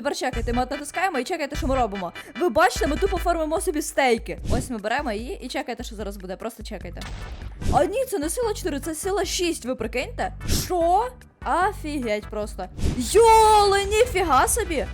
тепер чекайте, ми от натискаємо і чекайте, що ми робимо. Ви бачите, ми тупо формуємо собі стейки. Ось ми беремо її і чекайте, що зараз буде. Просто чекайте. А ні, це не сила 4, це сила 6, ви прикиньте? Що? Офігеть просто. Йоли, ніфіга собі!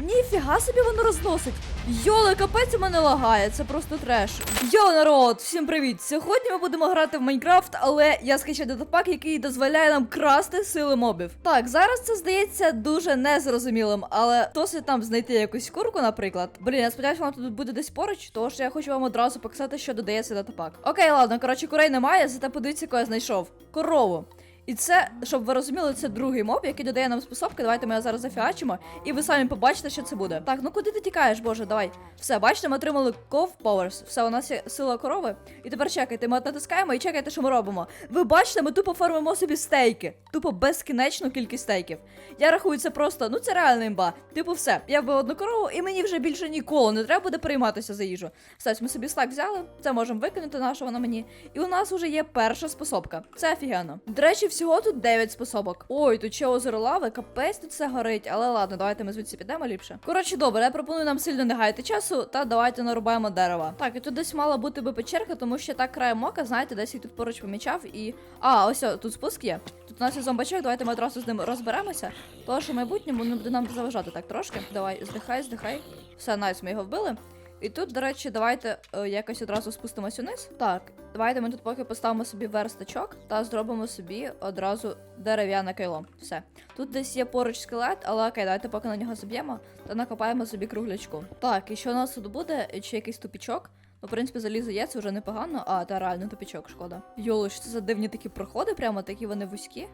Ніфіга собі воно розносить. Йоли, капець у мене лагає, це просто треш. Йо, народ, всім привіт! Сьогодні ми будемо грати в Майнкрафт, але я скачав додапак, який дозволяє нам красти сили мобів. Так, зараз це здається дуже незрозумілим, але досить там знайти якусь курку, наприклад. Блін, я сподіваюся, вона тут буде десь поруч, тому що я хочу вам одразу показати, що додається датапак. Окей, ладно, коротше, курей немає, зате подивіться, яку я знайшов. Корову. І це, щоб ви розуміли, це другий моб, який додає нам способки. Давайте ми його зараз зафіачимо, і ви самі побачите, що це буде. Так, ну куди ти тікаєш, боже, давай. Все, бачите, ми отримали Cove Powers. Все, у нас є сила корови. І тепер чекайте, ми натискаємо і чекайте, що ми робимо. Ви бачите, ми тупо формуємо собі стейки. Тупо безкінечну кількість стейків. Я рахую це просто, ну це реальна імба. Типу, все. Я вбив одну корову, і мені вже більше ніколи не треба буде прийматися за їжу. Все, ми собі стак взяли, це можемо викинути, на що воно мені. І у нас вже є перша способка. Це офігенно. До речі, всього тут 9 способок. Ой, тут ще озеро лави, капець тут все горить. Але ладно, давайте ми звідси підемо ліпше. Коротше, добре, я пропоную нам сильно не гаяти часу, та давайте нарубаємо дерева. Так, і тут десь мала бути би печерка, тому що так краєм ока, знаєте, десь я тут поруч помічав і. А, ось о, тут спуск є. Тут у нас є зомбачок, давайте ми одразу з ним розберемося. Тому що в майбутньому не буде нам заважати так трошки. Давай, здихай, здихай. Все, найс, ми його вбили. І тут, до речі, давайте е, якось одразу спустимося вниз. Так, давайте ми тут поки поставимо собі верстачок та зробимо собі одразу дерев'яне кайло. Все. Тут десь є поруч скелет, але окей, давайте поки на нього заб'ємо та накопаємо собі круглячку. Так, і що у нас тут буде? Чи якийсь тупічок? Ну, в принципі, залізо є, це вже непогано. А, та реально тупічок, шкода. Йоло, що це за дивні такі проходи, прямо такі вони вузькі.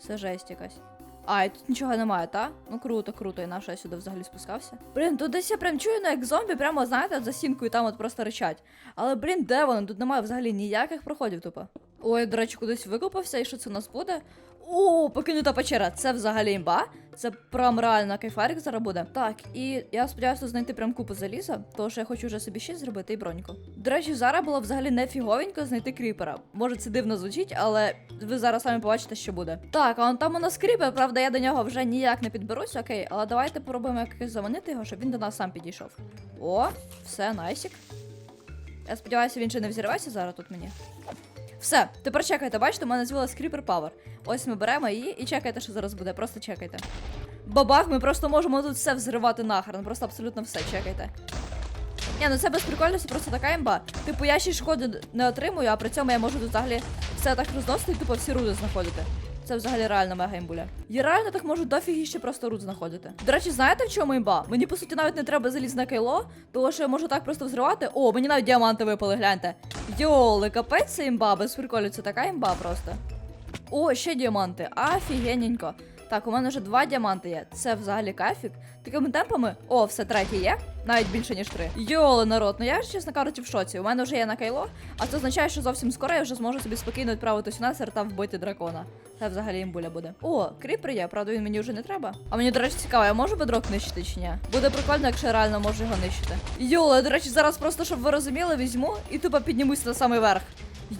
Це жесть якась. А, і тут нічого немає, та? Ну круто, круто, і на я сюди взагалі спускався. Блін, тут десь я прям чую, ну як зомбі, прямо, знаєте, за стінкою там от просто ричать. Але, блін, де вони? Тут немає взагалі ніяких проходів тупо. Ой, до речі, кудись викопався, і що це у нас буде? О, покинута печера. Це взагалі імба. Це прям реально кайфарик зараз буде. Так, і я сподіваюся знайти прям купу заліза, тому що я хочу вже собі ще зробити і броньку. До речі, зараз було взагалі не фіговенько знайти кріпера. Може, це дивно звучить, але ви зараз самі побачите, що буде. Так, а он там у нас кріпер, правда, я до нього вже ніяк не підберусь, окей, але давайте попробуємо якось заманити його, щоб він до нас сам підійшов. О, все, найсік. Я сподіваюся, він ще не взірветься зараз тут мені. Все, тепер чекайте, бачите, у мене з'явилась Creeper Power. Ось ми беремо її і чекайте, що зараз буде. Просто чекайте. Бабах, ми просто можемо тут все взривати нахрен. Просто абсолютно все, чекайте. Ні, ну це без прикольності, просто така імба. Типу, я ще шкоди не отримую, а при цьому я можу тут взагалі все так розносити і тупо всі руди знаходити. Це взагалі реально мега імбуля. Я реально так можу дофігіще просто руд знаходити. До речі, знаєте в чому імба? Мені по суті навіть не треба залізне кайло, тому що я можу так просто взривати. О, мені навіть діаманти випали, гляньте. Йоли, капець це імба, без приколів, це така імба просто. О, ще діаманти. Офігенненько. Так, у мене вже два діаманти є. Це взагалі кафік. Такими темпами. О, все третє є. Навіть більше, ніж три. Йоли, народ, ну я ж чесно кажучи в шоці. У мене вже є на кайло, а це означає, що зовсім скоро я вже зможу собі спокійно відправитись у насер та вбити дракона. Це взагалі імбуля буде. О, кріпер є, правда, він мені вже не треба. А мені, до речі, цікаво, я можу бедрок нищити чи ні? Буде прикольно, якщо я реально можу його нищити. Йоли, до речі, зараз просто, щоб ви розуміли, візьму і тупо піднімусь на самий верх.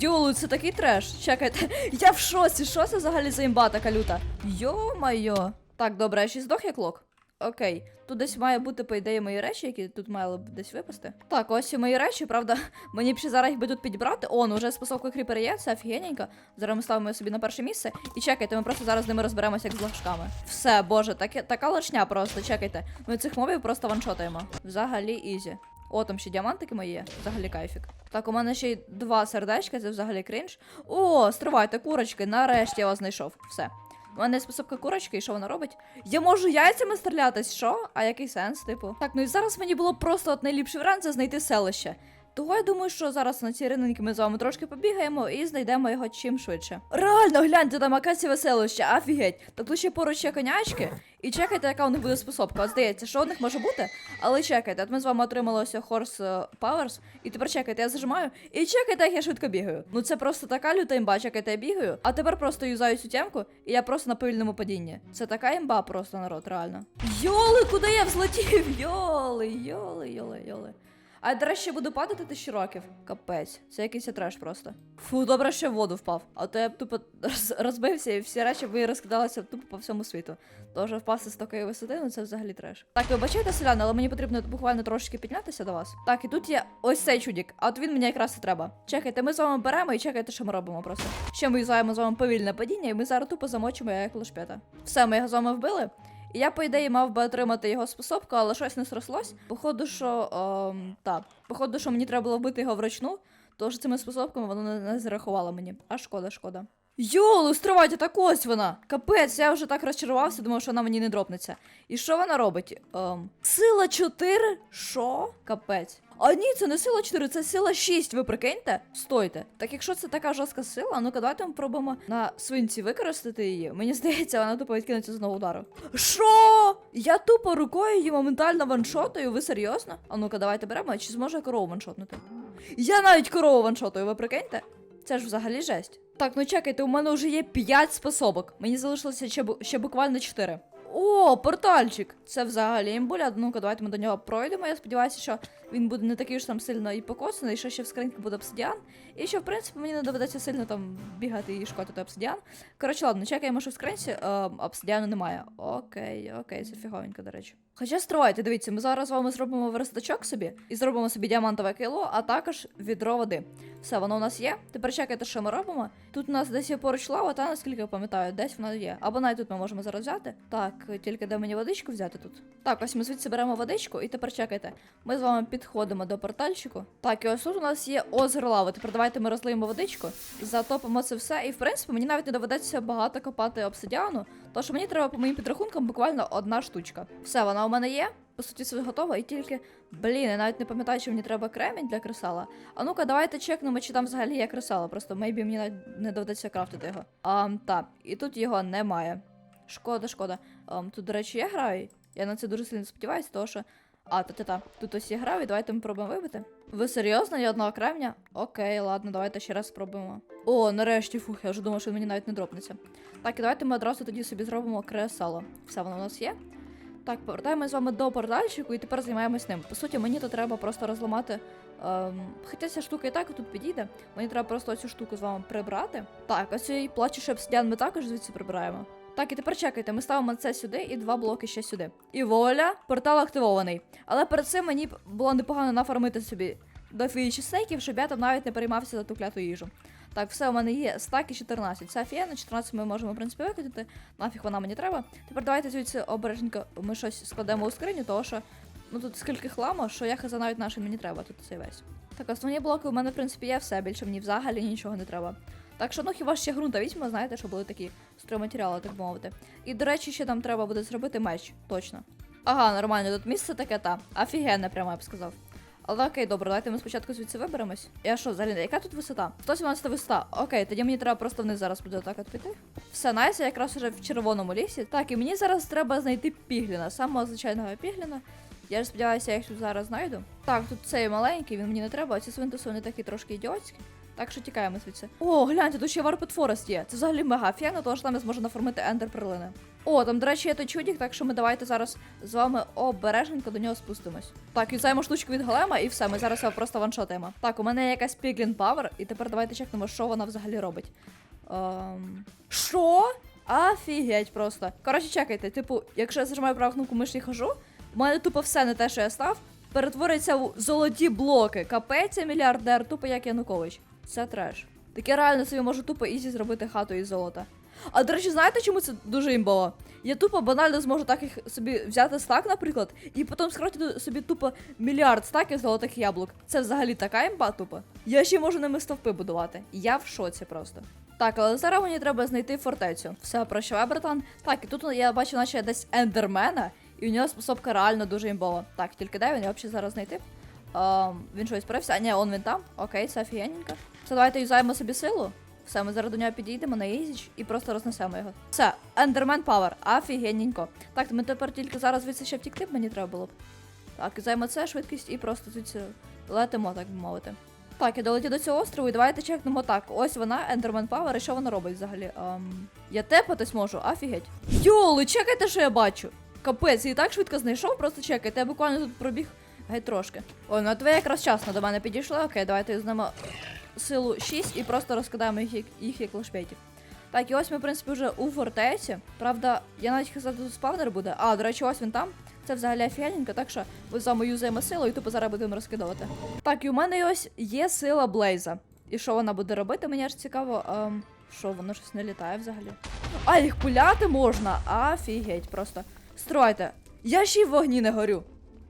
Йолу, це такий треш. Чекайте, я в шоці. Що це взагалі за імба така люта? Йо-майо. Так, добре, я ще здох як лок. Окей, тут десь має бути, по ідеї, мої речі, які тут мали б десь випасти. Так, ось і мої речі, правда, мені б ще зараз їх би тут підібрати. О, ну вже способка кріпера є, це офігенненько. Зараз ми ставимо собі на перше місце. І чекайте, ми просто зараз з ними розберемося як з ложками. Все, боже, таке, така лошня просто, чекайте. Ми цих мобів просто ваншотаємо. Взагалі ізі. О, там ще діамантики мої є. Взагалі кайфік. Так, у мене ще й два сердечка, це взагалі крінж. О, стривайте, курочки, нарешті я вас знайшов. Все. У мене є способка курочки, і що вона робить? Я можу яйцями стрілятись, що? А який сенс, типу? Так, ну і зараз мені було просто от найліпший варіант це знайти селище. Того я думаю, що зараз на цій риненьки ми з вами трошки побігаємо і знайдемо його чим швидше. Реально, гляньте, там акація селище, офігеть. Тут ще поруч є конячки. І чекайте, яка у них буде способка. От здається, що у них може бути. Але чекайте, от ми з вами отримали ось Horse е, Powers. І тепер чекайте, я зажимаю. І чекайте, як я швидко бігаю. Ну це просто така люта імба, чекайте, я бігаю. А тепер просто юзаю цю тямку, і я просто на повільному падінні. Це така імба, просто народ, реально. Йоли, куди я взлетів? Йоли, йоли, йоли, йоли. А до речі, буду падати тисячу років. Капець, це якийсь треш просто. Фу, добре, що в воду впав. А то я б тупо роз- розбився і всі речі би розкидалися тупо по всьому світу. Тож впасти з такої висоти, ну це взагалі треш. Так, вибачайте, селяни, але мені потрібно буквально трошки піднятися до вас. Так, і тут є ось цей чудік, а от він мені якраз і треба. Чекайте, ми з вами беремо і чекайте, що ми робимо просто. Ще ми юзаємо з вами повільне падіння, і ми зараз тупо замочимо як лошпета. Все, ми його з вами вбили. І я, по ідеї, мав би отримати його способку, але щось не срослось. Походу, що. о, так. Походу, що мені треба було вбити його вручну, тож цими способками воно не, не зарахувало мені. А шкода, шкода. Йолу, стривайте, так ось вона! Капець, я вже так розчарувався, думав, що вона мені не дропнеться. І що вона робить? Ем, сила 4? Що? Капець. А ні, це не сила 4, це сила 6, ви прикиньте? Стойте. Так якщо це така жорстка сила, ну-ка давайте ми пробуємо на свинці використати її. Мені здається, вона тупо відкинеться знову удару. Що? Я тупо рукою її моментально ваншотаю, ви серйозно? А ну-ка, давайте беремо, чи зможе я корову ваншотнути? Я навіть корову ваншотую, ви прикиньте? Це ж взагалі жесть. Так, ну чекайте, у мене вже є 5 способок. Мені залишилося ще, бу- ще буквально 4. О, портальчик! Це взагалі імбуля. Ну-ка, давайте ми до нього пройдемо. Я сподіваюся, що він буде не такий ж там сильно і покосаний, що ще в скриньці буде обсидіан. І що, в принципі, мені не доведеться сильно там бігати і шукати обсидіан. Коротше, ладно, чекаємо, що в скринці е, обсидіану немає. Окей, окей, це фіговенько, до речі. Хоча стривайте, дивіться, ми зараз з вами зробимо верстачок собі і зробимо собі діамантове кило, а також відро води. Все, воно у нас є. Тепер чекайте, що ми робимо. Тут у нас десь є поруч лава, та наскільки я пам'ятаю, десь вона є. Або навіть тут ми можемо зараз взяти. Так, тільки де мені водичку взяти тут. Так, ось ми звідси беремо водичку, і тепер чекайте. Ми з вами підходимо до портальчику. Так, і ось тут у нас є озеро лави. Тепер давайте ми розлиємо водичку, затопимо це все. І в принципі мені навіть не доведеться багато копати обсидіану, що мені треба по моїм підрахункам буквально одна штучка. Все, вона у мене є. По суті, все готово, і тільки, блін, я навіть не пам'ятаю, чи мені треба кремінь для кресала. А ну-ка, давайте чекнемо, чи там взагалі є кресало. Просто мейбі мені навіть не доведеться крафтити його. А, так, і тут його немає. Шкода, шкода. Ам, тут, до речі, я граю. Я на це дуже сильно сподіваюся, тому що. А, та-та-та, тут ось є граю, давайте ми пробуємо вибити. Ви серйозно? Є одного кремня? Окей, ладно, давайте ще раз спробуємо. О, нарешті, фух, я вже думав, що він мені навіть не дропнеться. Так, і давайте ми одразу тоді собі зробимо кресало. Все, воно у нас є. Так, повертаємось з вами до портальчику і тепер займаємось ним. По суті, мені то треба просто розламати. Ем, хоча ця штука і так тут підійде. Мені треба просто цю штуку з вами прибрати. Так, ось цей плачущий обсидіан ми також звідси прибираємо. Так, і тепер чекайте, ми ставимо це сюди і два блоки ще сюди. І воля, портал активований. Але перед цим мені було непогано нафармити собі до стейків, щоб я там навіть не переймався за ту кляту їжу. Так, все, у мене є стак і 14. Це офігенно, 14 ми можемо, в принципі, викидати. Нафіг вона мені треба. Тепер давайте звідси обережненько ми щось складемо у скриню, тому що ну тут скільки хламу, що я хаза навіть нашим мені треба тут цей весь. Так, основні блоки у мене, в принципі, є все, більше мені взагалі нічого не треба. Так що, ну хіба ще грунта візьмемо, знаєте, що були такі стройматеріали, так мовити. І, до речі, ще нам треба буде зробити меч, точно. Ага, нормально, тут місце таке та. Офігенне, прямо я б сказав. Але окей, добре, давайте ми спочатку звідси виберемось. Я що, взагалі, яка тут висота? 117 висота. Окей, тоді мені треба просто вниз зараз буде так от піти. Все, найс, я якраз уже в червоному лісі. Так, і мені зараз треба знайти пігліна, самого звичайного пігліна. Я ж сподіваюся, я їх тут зараз знайду. Так, тут цей маленький, він мені не треба, а ці свинтуси вони такі трошки ідіотські. Так що тікаємо звідси. О, гляньте, тут ще Warped Forest є. Це взагалі мега офігенно, тому що там я зможу нафармити ендер перлини. О, там, до речі, є той чудік, так що ми давайте зараз з вами обережненько до нього спустимось. Так, юзаємо штучку від голема, і все, ми зараз його просто ваншотаємо. Так, у мене є якась Piglin Power, і тепер давайте чекнемо, що вона взагалі робить. Ем... Що? Офігеть просто. Коротше, чекайте, типу, якщо я зажимаю праву кнопку миші і хожу, у мене тупо все не те, що я став, перетвориться в золоті блоки. Капець я мільярдер, тупо як Янукович. Це треш. Так я реально собі можу тупо ізі зробити хату із золота. А до речі, знаєте, чому це дуже імбово? Я тупо банально зможу так їх собі взяти стак, наприклад, і потім скротити собі тупо мільярд стаків золотих яблук. Це взагалі така імба тупо. Я ще можу ними стовпи будувати. Я в шоці просто. Так, але зараз мені треба знайти фортецю. Все, прощавай, братан. Так, і тут я бачу, наче десь ендермена, і у нього способка реально дуже імбова. Так, тільки де він, я взагалі зараз знайти. Ем, він щось перевся. Ні, он він там. Окей, це офігенненько. Все, давайте юзаємо собі силу. Все, ми зараз до нього підійдемо на ізіч і просто рознесемо його. Все, Ендермен Павер, офігенненько. Так, ми тепер тільки зараз звідси ще втікти б мені треба було б. Так, юзаємо це, швидкість і просто звідси летимо, так би мовити. Так, я долетів до цього острову, і давайте чекнемо так. Ось вона, Ендермен Павер, і що вона робить взагалі? Ем, я тепатись можу, офігеть. Йоли, чекайте, що я бачу. Капець, і так швидко знайшов, просто чекайте, я буквально тут пробіг геть трошки. Ой, ну а ви якраз вчасно до мене підійшли. Окей, давайте візьмемо силу 6 і просто розкидаємо їх, як- їх як лошпетів. Так, і ось ми, в принципі, вже у фортеці. Правда, я навіть казав, тут спавнер буде. А, до речі, ось він там. Це взагалі офігенненько, так що ми з вами юзаємо силу і тупо зараз будемо розкидувати. Так, і у мене ось є сила Блейза. І що вона буде робити, мені аж цікаво. Ем, що, воно щось не літає взагалі. А, їх пуляти можна. Офігеть, просто. Стройте. Я ще й в вогні не горю.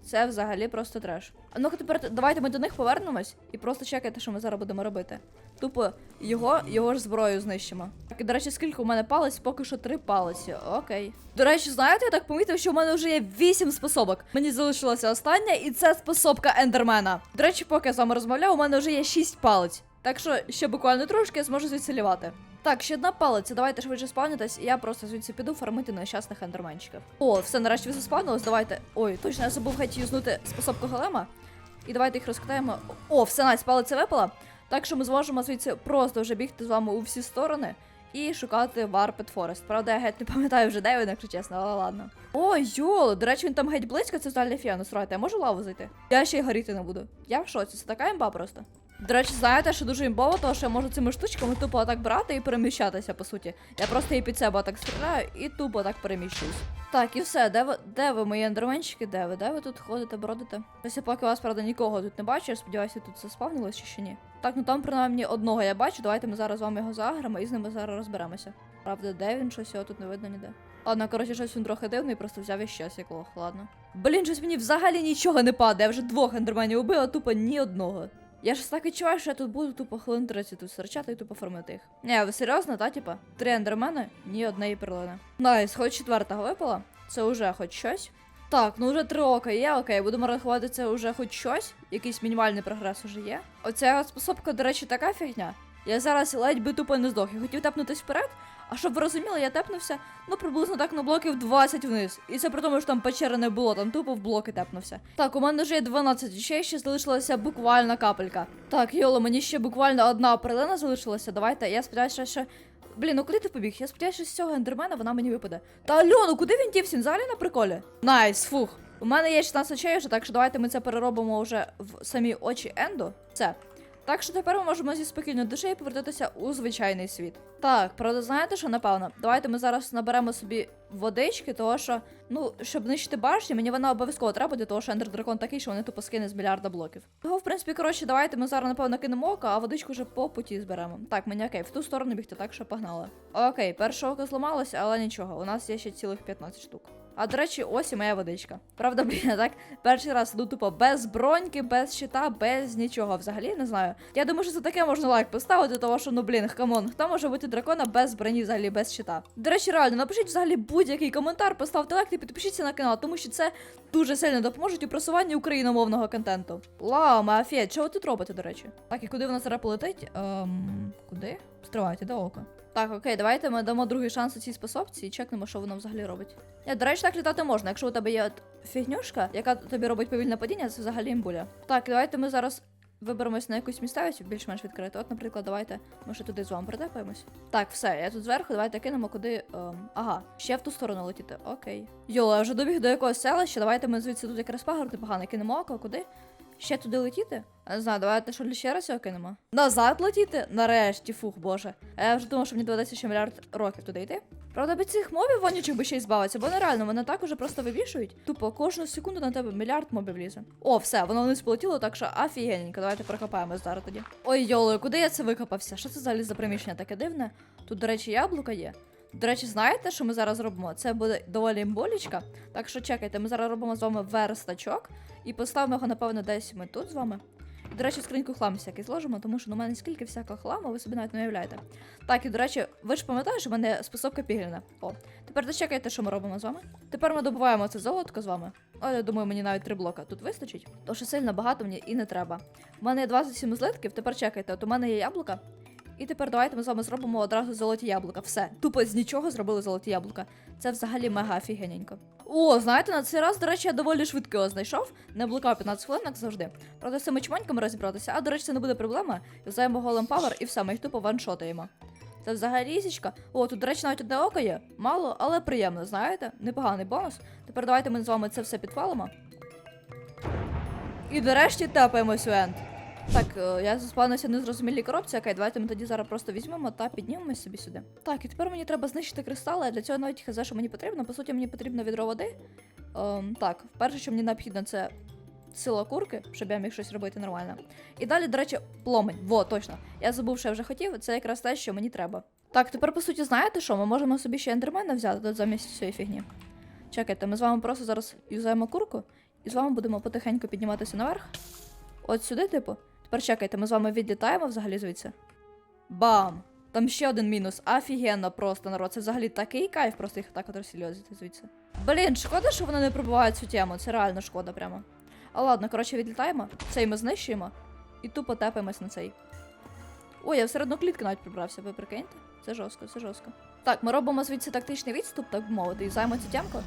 Це взагалі просто треш. Ну-ка тепер давайте ми до них повернемось і просто чекайте, що ми зараз будемо робити. Тупо його, його ж зброю знищимо. Так, і до речі, скільки у мене палець? Поки що три палиці. Окей. До речі, знаєте, я так помітив, що в мене вже є вісім способок. Мені залишилася остання, і це способка ендермена. До речі, поки я з вами розмовляв, у мене вже є шість палець. Так що ще буквально трошки я зможу звідси. Так, ще одна палиця, давайте швидше спавнитесь, і я просто звідси піду фармити нещасних ендерменчиків. О, все, нарешті ви заспавнились, давайте. Ой, точно, я забув геть юзнути способку голема. І давайте їх розкатаємо. О, все, найс, палиця випала. Так що ми зможемо звідси просто вже бігти з вами у всі сторони і шукати Warped Forest. Правда, я геть не пам'ятаю вже де він, якщо чесно, але ладно. О, йоло, до речі, він там геть близько, це взагалі фіану срати. Я можу лаву зайти? Я ще й горіти не буду. Я в шоці, це така імба просто. До речі, знаєте, що дуже імбово, тому що я можу цими штучками тупо отак брати і переміщатися, по суті. Я просто її під себе так стріляю і тупо так переміщуюсь. Так, і все, де ви, де ви, мої ендерменчики, де ви? Де ви тут ходите, бродите? Ось я поки вас, правда, нікого тут не бачу, я сподіваюся, тут заспавнилось чи ще ні. Так, ну там принаймні одного я бачу, давайте ми зараз з вами його заграємо і з ними зараз розберемося. Правда, де він щось його тут не видно ніде. Ладно, коротше, щось він трохи дивний, просто взяв і щось як ладно. Блін, щось мені взагалі нічого не падає, я вже двох ендерменів убила, тупо ні одного. Я ж так відчуваю, що я тут буду тупо хвилин 30 тут серчати і тупо фармити їх. Не, ви серйозно, та типа? Три ендермени, ні однеї перлини. Найс, хоч четвертого випала. Це вже хоч щось. Так, ну вже три ока є, окей, будемо рахувати це вже хоч щось. Якийсь мінімальний прогрес уже є. Оця способка, до речі, така фігня. Я зараз ледь би тупо не здох. Я хотів тепнутись вперед, а щоб ви розуміли, я тепнувся, ну приблизно так на блоків 20 вниз. І це при тому, що там печери не було, там тупо в блоки тепнувся. Так, у мене вже є 12, ще ще залишилася буквально капелька. Так, Йоло, мені ще буквально одна перлина залишилася. Давайте, я сподіваюся, що. Блін, ну куди ти побіг? Я сподіваюся, що з цього ендермена вона мені випаде. Та Альону, куди він дівся? Він взагалі на приколі? Найс, фух. У мене є 16 очей вже, так що давайте ми це переробимо вже в самі очі Енду. Все. Так що тепер ми можемо зі спокійною душею повертатися у звичайний світ. Так, правда, знаєте що, напевно? Давайте ми зараз наберемо собі водички, того що, ну, щоб нищити башні, мені вона обов'язково треба, для того, що ендер дракон такий, що вони тупо скине з мільярда блоків. Того, в принципі, коротше, давайте ми зараз, напевно, кинемо око, а водичку вже по путі зберемо. Так, мені окей, в ту сторону бігти, так що погнали. Окей, перше око зламалося, але нічого, у нас є ще цілих 15 штук. А до речі, ось і моя водичка. Правда, блін, так перший раз іду тупо без броньки, без щита, без нічого. Взагалі не знаю. Я думаю, що за таке можна лайк поставити, тому що ну блін, камон, хто може бути дракона без броні, взагалі без щита. До речі, реально, напишіть взагалі будь-який коментар, поставте лайк і підпишіться на канал, тому що це дуже сильно допоможе у просуванні україномовного контенту. Ла, мафія, чого тут робите, до речі? Так, і куди вона зараз полетить? Ем, куди? Стривайте, до ока. Так, окей, давайте ми дамо другий шанс у цій способці і чекнемо, що воно взагалі робить. Я, до речі, так літати можна. Якщо у тебе є фігнюшка, яка тобі робить повільне падіння, це взагалі імбуля. Так, давайте ми зараз виберемось на якусь місцевість більш-менш відкриту. От, наприклад, давайте ми ще туди з вами притепаємось. Так, все, я тут зверху, давайте кинемо куди. Ем, ага, ще в ту сторону летіти. Окей. Йола, я вже добіг до якогось селища. Давайте ми звідси тут якраз пагорб непоганий кинемо око, куди? Ще туди летіти? Не знаю, давайте що ще раз його кинемо. Назад летіти? Нарешті, фух, боже. А я вже думав, що мені доведеться ще мільярд років туди йти. Правда, від цих мобів вонючих би ще й збавитися, бо нереально, вони так уже просто вибішують. Тупо кожну секунду на тебе мільярд мобів лізе. О, все, воно вниз полетіло, так що офігенненько, давайте прокопаємо зараз тоді. Ой, йоло, куди я це викопався? Що це взагалі за приміщення таке дивне? Тут, до речі, яблука є. До речі, знаєте, що ми зараз робимо? Це буде доволі імболічка. Так що чекайте, ми зараз робимо з вами верстачок і поставимо його, напевно, десь ми тут з вами. І, до речі, скриньку хлам всякий зложимо, тому що ну, у мене скільки всякого хламу, ви собі навіть не уявляєте. Так, і до речі, ви ж пам'ятаєте, що в мене способка пігельна. О, тепер дочекайте, що ми робимо з вами. Тепер ми добуваємо це золотко з вами. О, я думаю, мені навіть три блока тут вистачить. Що сильно багато мені і не треба. У мене є 27 злитків, тепер чекайте, от у мене є яблука. І тепер давайте ми з вами зробимо одразу золоті яблука. Все. Тупо з нічого зробили золоті яблука. Це взагалі мега офігененько. О, знаєте, на цей раз, до речі, я доволі швидко його знайшов. Не блукав 15 хвилин, як завжди. Правда, з цими чмоньками розібратися. А, до речі, це не буде проблема. Взаємо голем павер і все, ми їх тупо ваншотаємо. Це взагалі різічка. О, тут, до речі, навіть одне око є. Мало, але приємно, знаєте? Непоганий бонус. Тепер давайте ми з вами це все підпалимо. І нарешті тапаємось у енд. Так, е, я заспавнився в незрозумілій коробці. Окей, давайте ми тоді зараз просто візьмемо та піднімемось собі сюди. Так, і тепер мені треба знищити кристали, а для цього навіть хз, що мені потрібно. По суті, мені потрібно відро води. Ем, так, перше, що мені необхідно, це сила курки, щоб я міг щось робити нормально. І далі, до речі, пломень. Во, точно. Я забув, що я вже хотів, це якраз те, що мені треба. Так, тепер, по суті, знаєте що? Ми можемо собі ще ендермена взяти тут замість цієї фігні. Чекайте, ми з вами просто зараз юзаємо курку, і з вами будемо потихеньку підніматися наверх. От сюди, типу. Тепер ми з вами відлітаємо взагалі звідси. Бам! Там ще один мінус. Офігенно просто народ. Це взагалі такий кайф, просто їх так от розсільозити звідси. Блін, шкода, що вони не пробувають цю тему. Це реально шкода прямо. А ладно, коротше, відлітаємо, цей ми знищуємо і тупо тепаємось на цей. Ой, я всередину клітки навіть прибрався, ви прикиньте? Це жорстко, це жорстко. Так, ми робимо звідси тактичний відступ, так би мовити, і займемо цю тямку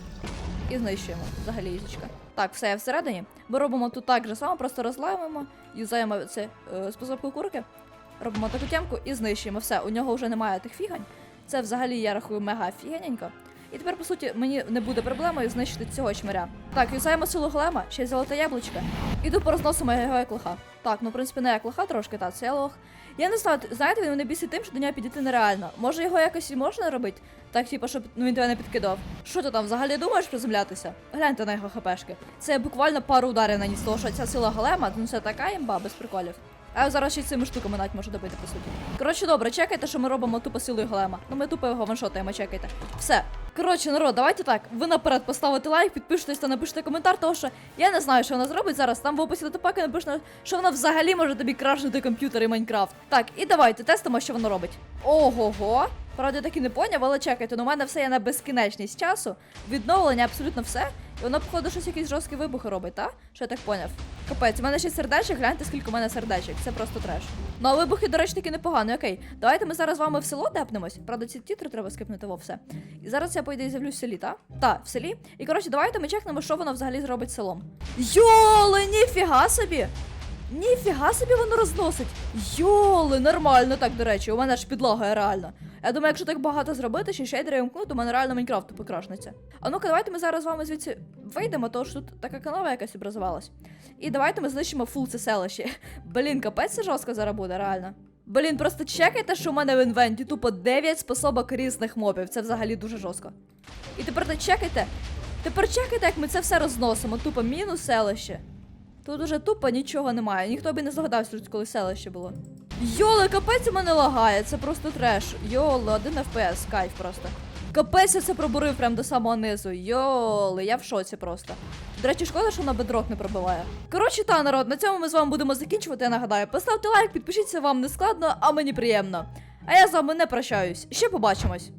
і знищуємо. Взагалі ліжечка. Так, все я всередині. Ми робимо тут так же само, просто розламуємо, юзаємо це е, способку курки, робимо таку тямку і знищуємо. Все, у нього вже немає тих фігань. Це взагалі я рахую мега фігененько. І тепер, по суті, мені не буде проблемою знищити цього чмиря. Так, юзаємо силу голема, ще й золоте яблучко. Іду порозносимо його як лоха. Так, ну в принципі не як лоха трошки, та це лох. Я не знаю, знаєте, він мене бісить тим, що до нього підійти нереально. Може його якось і можна робити? Так, типу, щоб ну, він тебе не підкидав. Що ти там взагалі думаєш приземлятися? Гляньте на його хпшки. Це буквально пару ударів наніс, того що ця сила голема, ну це така імба без приколів. А я зараз ще цими штуками навіть можу добити, по суті. Коротше, добре, чекайте, що ми робимо тупо силою голема. Ну ми тупо його ваншотаємо, чекайте. Все. Коротше, народ, давайте так. Ви наперед поставите лайк, підпишитесь та напишите коментар, того що я не знаю, що вона зробить зараз. Там в описі до топаки напишено, що вона взагалі може тобі крашнути комп'ютер і Майнкрафт. Так, і давайте тестимо, що воно робить. Ого-го. Правда, я так і не поняв, але чекайте, ну у мене все є на безкінечність часу. Відновлення, абсолютно все. І воно, походу, щось якісь жорсткі вибухи робить, так? Що я так поняв? Капець, у мене ще сердечок, гляньте, скільки у мене сердечок. Це просто треш. Ну, а вибухи, до речі, таки непогані. Окей, давайте ми зараз з вами в село депнемось. Правда, ці тітри треба скипнути во все. І зараз я по ідеї з'явлюсь в селі, так? Так, в селі. І коротше, давайте ми чекнемо, що воно взагалі зробить селом. Йоли, ніфіга собі! Ніфіга собі воно розносить. Йоли, нормально так, до речі, у мене ж підлога реально. Я думаю, якщо так багато зробити, ще шейдери вмкнути, у мене реально Майнкрафт покрашнеться. А ну-ка, давайте ми зараз з вами звідси вийдемо, тому що тут така канава якась образувалась. І давайте ми знищимо фул це селище. Блін, капець це жорстко зараз буде, реально. Блін, просто чекайте, що у мене в інвенті тупо 9 способок різних мобів. Це взагалі дуже жорстко. І тепер чекайте. Тепер чекайте, як ми це все розносимо. Тупо мінус селище. Тут уже тупо нічого немає. Ніхто би не здогадався, що коли селище було. Йоли, капець у мене лагає, це просто треш. Йоли, один FPS, кайф просто. Капець я це пробурив прям до самого низу. Йоли, я в шоці просто. До речі, шкода, що на бедрок не пробиває. Коротше, та народ, на цьому ми з вами будемо закінчувати. Я нагадаю, поставте лайк, підпишіться вам не складно, а мені приємно. А я з вами не прощаюсь. Ще побачимось.